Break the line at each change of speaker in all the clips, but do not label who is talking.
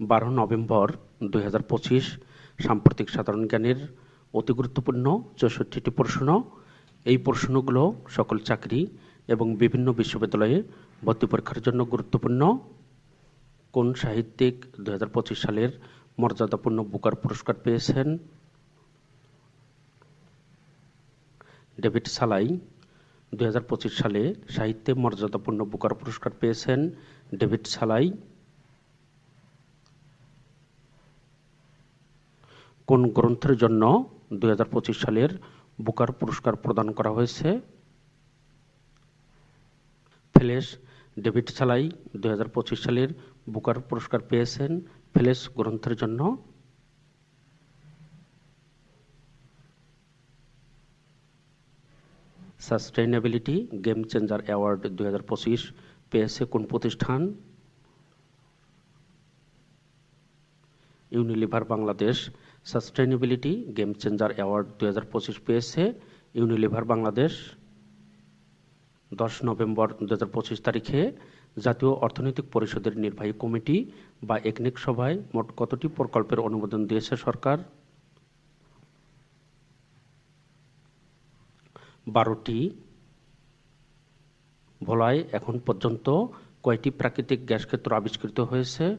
বারো নভেম্বর দুই হাজার পঁচিশ, সাম্প্রতিক সাধারণ জ্ঞানের অতি গুরুত্বপূর্ণ চৌষট্টিটি প্রশ্ন। এই প্রশ্নগুলো সকল চাকরি এবং বিভিন্ন বিশ্ববিদ্যালয়ে ভর্তি পরীক্ষার জন্য গুরুত্বপূর্ণ। কোন সাহিত্যিক দুই হাজার পঁচিশ সালের মর্যাদাপূর্ণ বুকার পুরস্কার পেয়েছেন? ডেভিড সালাই, দুই হাজার পঁচিশ সালে সাহিত্যে মর্যাদাপূর্ণ বুকার পুরস্কার পেয়েছেন ডেভিড সালাই। কোন গ্রন্থের জন্য দুই সালের বুকার পুরস্কার প্রদান করা হয়েছে? ফেলেস ডেভিড সালাই দুই সালের বুকার পুরস্কার পেয়েছেন ফেলেস গ্রন্থের জন্য। সাস্টেইনেবিলিটি গেম চেঞ্জার অ্যাওয়ার্ড দুই হাজার পঁচিশ পেয়েছে কোন প্রতিষ্ঠান? Unilever Bangladesh sustainability game changer award দুই হাজার পঁচিশ পেয়েছে ইউনিলিভার বাংলাদেশ দশ নভেম্বর দু হাজার পঁচিশ তারিখে। জাতীয় অর্থনৈতিক পরিষদের নির্বাহী কমিটি বা একনিক সভায় মোট কতটি প্রকল্পের অনুমোদন দিয়েছে সরকার? বারোটি। ভোলায় এখন পর্যন্ত কয়টি প্রাকৃতিক গ্যাস ক্ষেত্র আবিষ্কৃত হয়েছে?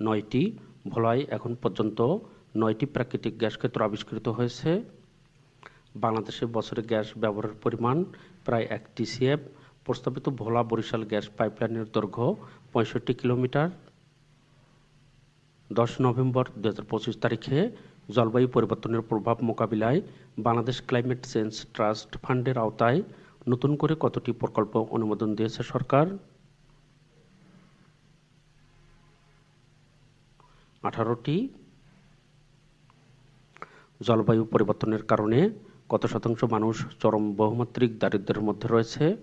নয়টি। ভোলায় এখন পর্যন্ত নয়টি প্রাকৃতিক গ্যাস ক্ষেত্র আবিষ্কৃত হয়েছে। বাংলাদেশে বছরে গ্যাস ব্যবহারের পরিমাণ প্রায় এক টিসিএফ। প্রস্তাবিত ভোলা বরিশাল গ্যাস পাইপলাইনের দৈর্ঘ্য পঁয়ষট্টি কিলোমিটার। দশ নভেম্বর দু হাজার পঁচিশ তারিখে জলবায়ু পরিবর্তনের প্রভাব মোকাবিলায় বাংলাদেশ ক্লাইমেট চেঞ্জ ট্রাস্ট ফান্ডের আওতায় নতুন করে কতটি প্রকল্প অনুমোদন দিয়েছে সরকার? আঠারোটি। জলবায়ু পরিবর্তনের কারণে কত শতাংশ মানুষ চরম বহুমাত্রিক দারিদ্র্যের মধ্যে রয়েছে?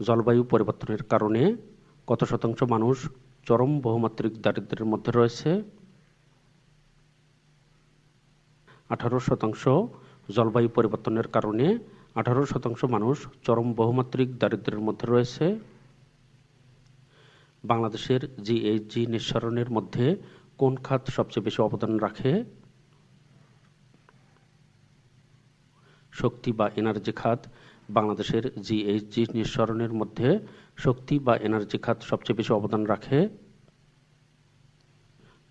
জলবায়ু পরিবর্তনের কারণে কত শতাংশ মানুষ চরম বহুমাত্রিক দারিদ্র্যের মধ্যে রয়েছে? আঠারো শতাংশ জলবায়ু পরিবর্তনের কারণে আঠারো শতাংশ মানুষ চরম বহুমাত্রিক দারিদ্র্যের মধ্যে রয়েছে। বাংলাদেশের জিএইচজি নিঃসরণের মধ্যে কোন খাত সবচেয়ে বেশি অবদান রাখে? শক্তি বা এনার্জি খাত বাংলাদেশের জিএইচজি নিঃসরণের মধ্যে শক্তি বা এনার্জি খাত সবচেয়ে বেশি অবদান রাখে।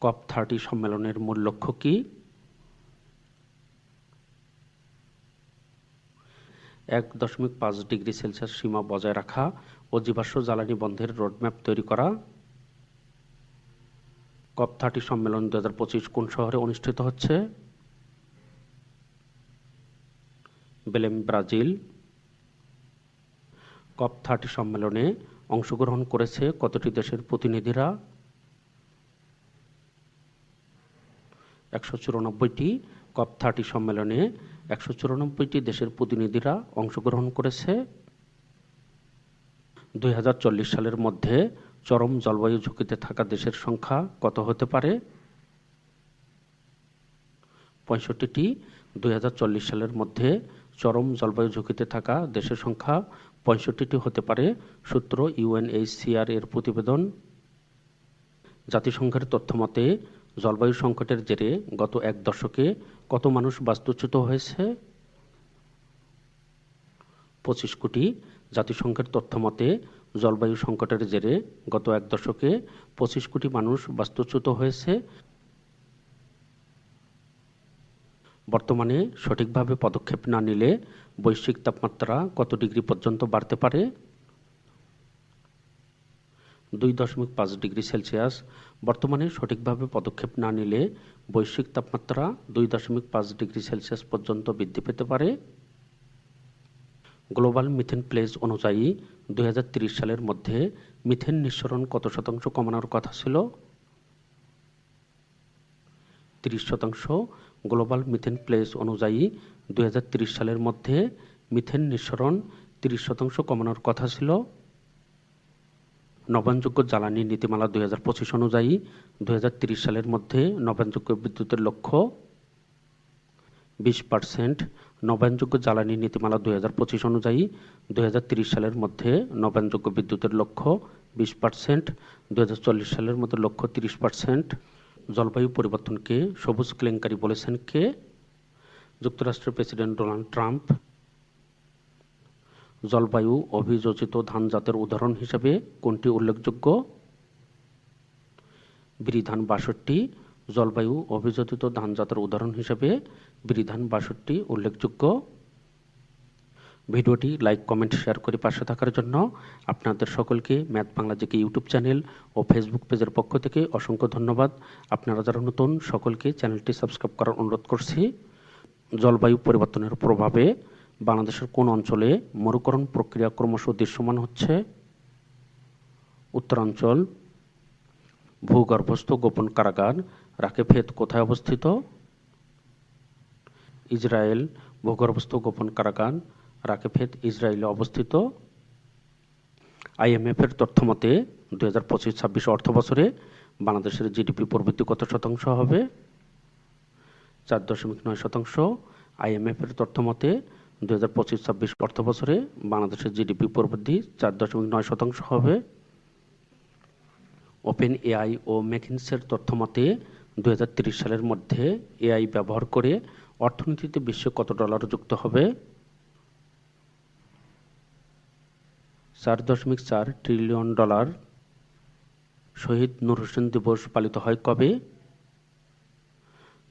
কপ থার্টি সম্মেলনের মূল লক্ষ্য কী? এক দশমিক পাঁচ ডিগ্রি সেলসিয়াস সীমা বজায় রাখা ও জীবাশ্ম জ্বালানি বন্ধের রোডম্যাপ তৈরি করা। কপ থার্টি সম্মেলন দু হাজার পঁচিশ কোন শহরে অনুষ্ঠিত হচ্ছে? Belém, Brazil. কপ থার্টি সম্মেলনে অংশগ্রহণ করেছে কতটি দেশের প্রতিনিধিরা? একশো চুরানব্বইটি। কপ থার্টি সম্মেলনে একশো চুরানব্বইটি দেশের প্রতিনিধিরা অংশগ্রহণ করেছে। দু হাজার চল্লিশ সালের মধ্যে চরম জলবায়ু ঝুঁকিতে থাকা দেশের সংখ্যা কত হতে পারে? পঁয়ষট্টিটি, দুই সালের মধ্যে চরম জলবায়ু ঝুঁকিতে থাকা দেশের সংখ্যা পঁয়ষট্টিটি হতে পারে, সূত্র ইউএনএইচসিআর এর প্রতিবেদন। জাতিসংঘের তথ্যমতে জলবায়ু সংকটের জেরে গত এক দশকে কত মানুষ বাস্তুচ্যুত হয়েছে? পঁচিশ কোটি। জাতিসংঘের তথ্যমতে জলবায়ু সংকটের জেরে গত এক দশকে পঁচিশ কোটি মানুষ বাস্তুচ্যুত হয়েছে। বর্তমানে সঠিকভাবে পদক্ষেপ না নিলে বৈশ্বিক তাপমাত্রা কত ডিগ্রি পর্যন্ত বাড়তে পারে? দুই দশমিক পাঁচ ডিগ্রি সেলসিয়াস। বর্তমানে সঠিকভাবে পদক্ষেপ না নিলে বৈশ্বিক তাপমাত্রা দুই দশমিক পাঁচ ডিগ্রি সেলসিয়াস পর্যন্ত বৃদ্ধি পেতে পারে। গ্লোবাল মিথেন প্লেজ অনুযায়ী দুই সালের মধ্যে মিথেন নিঃসরণ কত শতাংশ কমানোর কথা ছিল? তিরিশ শতাংশ। গ্লোবাল মিথেন প্লেজ অনুযায়ী দুই সালের মধ্যে মিথেন নিঃসরণ তিরিশ শতাংশ কমানোর কথা ছিল। নবায়নযোগ্য জ্বালানি নীতিমালা দুই হাজার পঁচিশ অনুযায়ী দুই সালের মধ্যে নবায়নযোগ্য বিদ্যুতের লক্ষ্য বিশ পার্সেন্ট নবায়নযোগ্য জ্বালানি নীতিমালা দুই হাজার পঁচিশ অনুযায়ী দুই হাজার তিরিশ সালের মধ্যে নবায়নযোগ্য বিদ্যুতের লক্ষ্য বিশ পার্সেন্ট দুই হাজার চল্লিশ সালের মধ্যে লক্ষ্য তিরিশ পার্সেন্ট জলবায়ু পরিবর্তনকে সবুজ কেলেঙ্কারি বলেছেন কে? যুক্তরাষ্ট্রের প্রেসিডেন্ট ডোনাল্ড ট্রাম্প। জলবায়ু অভিযোজিত ধান জাতের উদাহরণ হিসেবে কোনটি উল্লেখযোগ্য? বিরিধান বাষট্টি জলবায়ু অভিযোজিত ধান জাতের উদাহরণ হিসেবে বিরিধান বাষট্টি উল্লেখযোগ্য। ভিডিওটি লাইক, কমেন্ট, শেয়ার করে পাশে থাকার জন্য আপনাদের সকলকে math Bangla GK YouTube channel ও ফেসবুক পেজের পক্ষ থেকে অসংখ্য ধন্যবাদ। আপনারা যারা নতুন, সকলকে চ্যানেলটি সাবস্ক্রাইব করার অনুরোধ করছি। জলবায়ু পরিবর্তনের প্রভাবে বাংলাদেশের কোন অঞ্চলে মরুকরণ প্রক্রিয়া ক্রমশ দৃশ্যমান হচ্ছে? উত্তরাঞ্চল, ভূগর্ভস্থ গোপন কারাগার রাকেফেত কোথায় অবস্থিত? ইসরায়েল ভূগর্ভস্থ গোপন কারাগার রাকেফেত ইসরায়েলে অবস্থিত? আইএমএফ এর তথ্য মতে, দুই হাজার পঁচিশ ছাব্বিশ অর্থ বছরে বাংলাদেশের জিডিপি প্রবৃদ্ধি কত শতাংশ হবে? চার দশমিক নয় শতাংশ। আইএমএফ এর তথ্য মতে, দুই হাজার পঁচিশ ছাব্বিশ অর্থ বছরে বাংলাদেশের জিডিপি প্রবৃদ্ধি চার দশমিক নয় শতাংশ হবে। ওপেন এআই ও ম্যাকিন্সের তথ্য মতে দুই সালের মধ্যে এআই ব্যবহার করে অর্থনীতিতে বিশ্ব কত ডলার যুক্ত হবে? চার দশমিক চার ট্রিলিয়ন ডলার। শহীদ নূর হোসেন দিবস পালিত হয় কবে?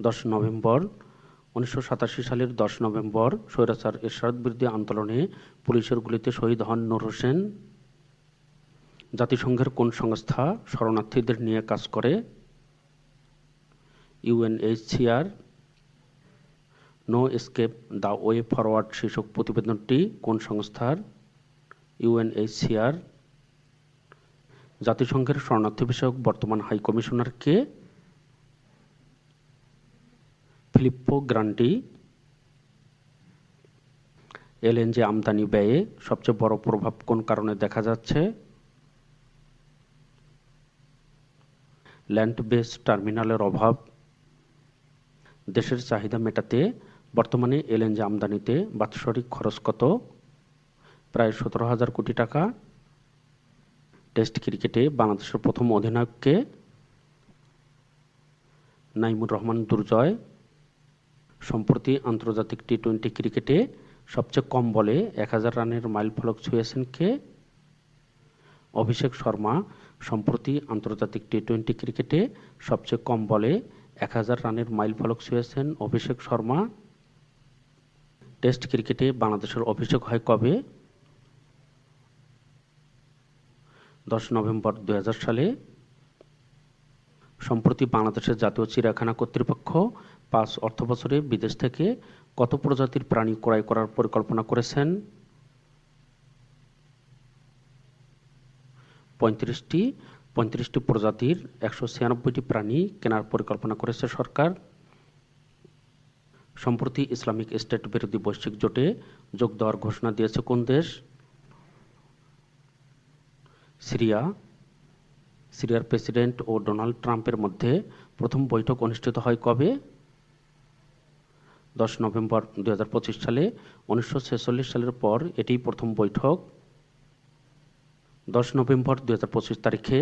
দশ নভেম্বর। উনিশশো সাতাশি সালের দশ নভেম্বর স্বৈরাচার এরশাদ বিরোধী আন্দোলনে পুলিশের গুলিতে শহীদ হন নূর হোসেন। জাতিসংঘের কোন সংস্থা শরণার্থীদের নিয়ে কাজ করে? UNHCR, no escape the way forward শীর্ষক প্রতিবেদনটি কোন সংস্থার? ইউএনএইচসিআর, জাতিসংঘের শরণার্থী বিষয়ক বর্তমান হাই কমিশনার কে? ফিলিপ্পো গ্রান্টি, এলএনজি আমদানি ব্যয়ে সবচেয়ে বড় প্রভাব কোন কারণে দেখা যাচ্ছে? ল্যান্ড বেস টার্মিনালের অভাব দেশের চাহিদা মেটাতে বর্তমানে এলএনজি আমদানিতে বাৎসরিক খরচ কত? প্রায় সতেরো হাজার কোটি টাকা। টেস্ট ক্রিকেটে বাংলাদেশের প্রথম অধিনায়ককে নাইমুর রহমান দুর্জয়। সম্প্রতি আন্তর্জাতিক টি টোয়েন্টি ক্রিকেটে সবচেয়ে কম বলে এক হাজার রানের মাইল ফলক ছুঁয়েছেন কে? অভিষেক শর্মা। সম্প্রতি আন্তর্জাতিক টি টোয়েন্টি ক্রিকেটে সবচেয়ে কম বলে এক হাজার রানের মাইল ফলক ছুঁয়েছেন অভিষেক শর্মা। টেস্ট ক্রিকেটে বাংলাদেশের অভিষেক হয় কবে? দশ নভেম্বর দু সালে। সম্প্রতি বাংলাদেশের জাতীয় চিড়িয়াখানা কর্তৃপক্ষ পাঁচ অর্থবছরে বিদেশ থেকে কত প্রজাতির প্রাণী ক্রয় করার পরিকল্পনা করেছেন? পঁয়ত্রিশটি। পঁয়ত্রিশটি প্রজাতির একশো ছিয়ানব্বইটি প্রাণী কেনার পরিকল্পনা করেছে সরকার। সম্প্রতি ইসলামিক স্টেট বিরোধী বৈশ্বিক জোটে যোগ দেওয়ার ঘোষণা দিয়েছে কোন দেশ? সিরিয়া। সিরিয়ার প্রেসিডেন্ট ও ডোনাল্ড ট্রাম্পের মধ্যে প্রথম বৈঠক অনুষ্ঠিত হয় কবে? দশ নভেম্বর দুই হাজার পঁচিশ সালে উনিশশো ছেচল্লিশ সালের পর এটিই প্রথম বৈঠক। দশ নভেম্বর দুই হাজার পঁচিশ তারিখে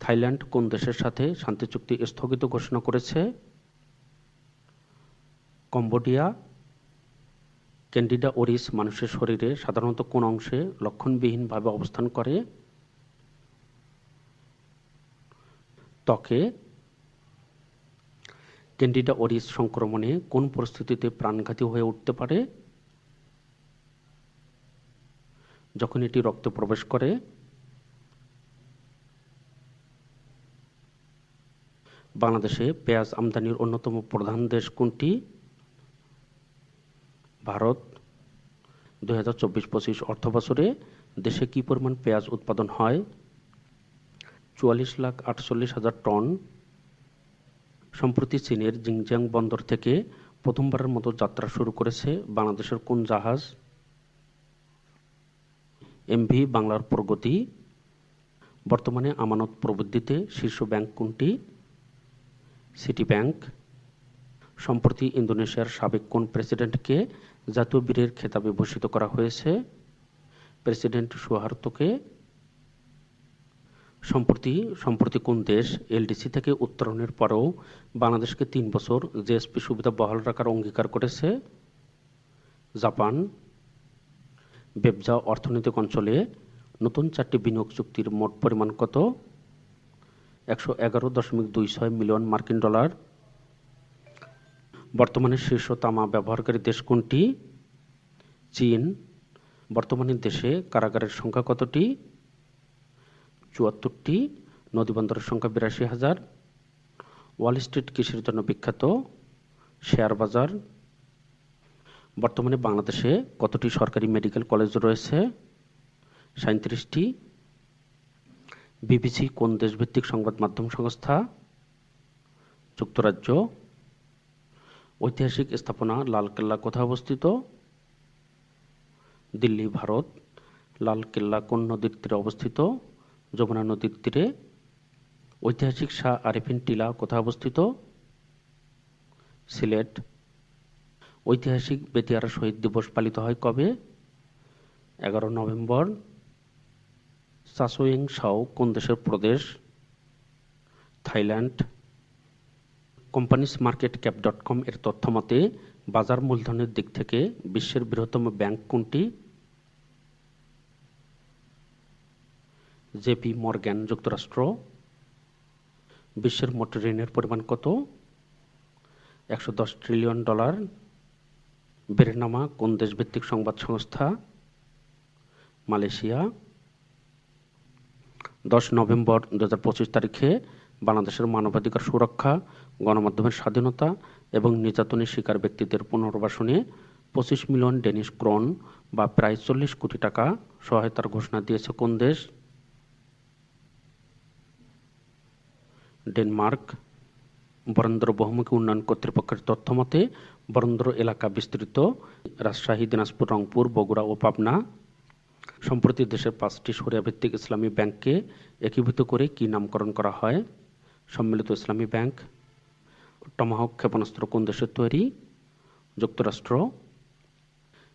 থাইল্যান্ড কোন দেশের সাথে শান্তি চুক্তি স্থগিত ঘোষণা করেছে? কম্বোডিয়া, ক্যান্ডিডা ওরিস মানুষের শরীরে সাধারণত কোন অংশে লক্ষণবিহীনভাবে অবস্থান করে? ত্বকে, ক্যান্ডিডা ওরিস সংক্রমণে কোন পরিস্থিতিতে প্রাণঘাতী হয়ে উঠতে পারে? যখন এটি রক্তে প্রবেশ করে বাংলাদেশে পেঁয়াজ আমদানির অন্যতম প্রধান দেশ কোনটি? ভারত। দুই হাজার চব্বিশ পঁচিশ অর্থ বছরে দেশে কি পরিমাণ পেঁয়াজ উৎপাদন হয়? চুয়াল্লিশ লাখ আটচল্লিশ হাজার টন। সম্প্রতি চীনের জিংজিয়াং বন্দর থেকে প্রথমবারের মতো যাত্রা শুরু করেছে বাংলাদেশের কোন জাহাজ? এমভি, বাংলার প্রগতি। বর্তমানে আমানত প্রবৃদ্ধিতে শীর্ষ ব্যাংক কোনটি? সিটি ব্যাংক, সম্প্রতি ইন্দোনেশিয়ার সাবেক কোন প্রেসিডেন্টকে জাতীয় বীরের খেতাবে ভূষিত করা হয়েছে? প্রেসিডেন্ট সুহার্তোকে। সম্প্রতি সম্প্রতি কোন দেশ এলডিসি থেকে উত্তরণের পরেও বাংলাদেশকে তিন বছর জেএসপি সুবিধা বহাল রাখার অঙ্গীকার করেছে? জাপান। বেবজা অর্থনৈতিক অঞ্চলে নতুন চারটি বিনিয়োগ চুক্তির মোট পরিমাণ কত? একশো এগারো দশমিক দুই ছয় মিলিয়ন মার্কিন ডলার। বর্তমানে শীর্ষ তামা ব্যবহারকারী দেশ কোনটি? চীন। বর্তমানে দেশে কারাগারের সংখ্যা কতটি? চুয়াত্তরটি। নদীবন্দরের সংখ্যা বিরাশি হাজার। ওয়াল স্ট্রিট কিসের জন্য বিখ্যাত? শেয়ার বাজার। বর্তমানে বাংলাদেশে কতটি সরকারি মেডিকেল কলেজ রয়েছে? সাঁত্রিশটি বিবিসি কোন দেশভিত্তিক সংবাদ মাধ্যম সংস্থা? যুক্তরাজ্য। ঐতিহাসিক স্থাপনা লালকেল্লা কোথায় অবস্থিত? দিল্লি, ভারত। লালকেল্লা কোন নদীর তীরে অবস্থিত? যমুনা নদীর তীরে। ঐতিহাসিক শাহ আরিফিন টিলা কোথায় অবস্থিত? সিলেট। ঐতিহাসিক বেতিয়ারা শহীদ দিবস পালিত হয় কবে? এগারো নভেম্বর। সাসোয়িং সাও কোন দেশের প্রদেশ? Thailand. Companies market cap dot com এর তথ্য মতে বাজার মূলধনের দিক থেকে বিশ্বের বৃহত্তম ব্যাংক কোনটি? জেপি মর্গ্যান, যুক্তরাষ্ট্র। বিশ্বের মোট ঋণের পরিমাণ কত? একশো দশ ট্রিলিয়ন ডলার। বেরেনামা কোন দেশভিত্তিক সংবাদ সংস্থা? মালয়েশিয়া। দশ নভেম্বর দু হাজার পঁচিশ তারিখে বাংলাদেশের মানবাধিকার সুরক্ষা, গণমাধ্যমের স্বাধীনতা এবং নির্যাতনের শিকার ব্যক্তিদের পুনর্বাসনে পঁচিশ মিলিয়ন ডেনিশ ক্রন বা প্রায় চল্লিশ কোটি টাকা সহায়তার ঘোষণা দিয়েছে কোন দেশ? ডেনমার্ক। বরেন্দ্র বহুমুখী উন্নয়ন কর্তৃপক্ষের তথ্য মতে বরেন্দ্র এলাকা বিস্তৃত। রাজশাহী, দিনাজপুর, রংপুর, বগুড়া ও পাবনা সম্প্রতি দেশের পাঁচটি সরিয়া ভিত্তিক ইসলামী ব্যাংককে একীভূত করে কি নামকরণ করা হয়? সম্মিলিত ইসলামী ব্যাংক, টমাহক ক্ষেপণাস্ত্র কোন দেশের তৈরি? যুক্তরাষ্ট্র,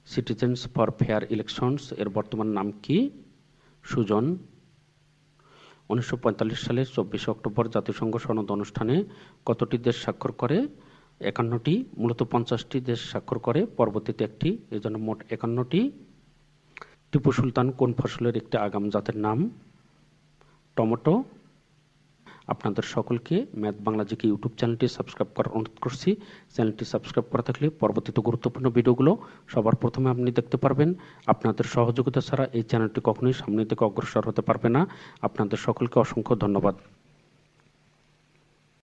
সিটিজেন্স ফর ফেয়ার ইলেকশনস এর বর্তমান নাম কি? সুজন, উনিশশো পঁয়তাল্লিশ সালের চব্বিশে অক্টোবর জাতিসংঘ সনদ অনুষ্ঠানে কতটি দেশ স্বাক্ষর করে? একান্নটি, মূলত পঞ্চাশটি দেশ স্বাক্ষর করে, পরবর্তীতে একটি, এজন্য মোট একান্নটি। টিপু সুলতান কোন ফসলের একটি আগাম জাতের নাম? টমেটো। আপনাদের সকলকে ম্যাথ বাংলা জিকে ইউটিউব চ্যানেলটি সাবস্ক্রাইব করার অনুরোধ করছি। চ্যানেলটি সাবস্ক্রাইব করা থাকলে পরবর্তীতে গুরুত্বপূর্ণ ভিডিওগুলো সবার প্রথমে আপনি দেখতে পারবেন। আপনাদের সহযোগিতা ছাড়া এই চ্যানেলটি কখনোই সামনের দিকে অগ্রসর হতে পারবে না। আপনাদের সকলকে অসংখ্য ধন্যবাদ।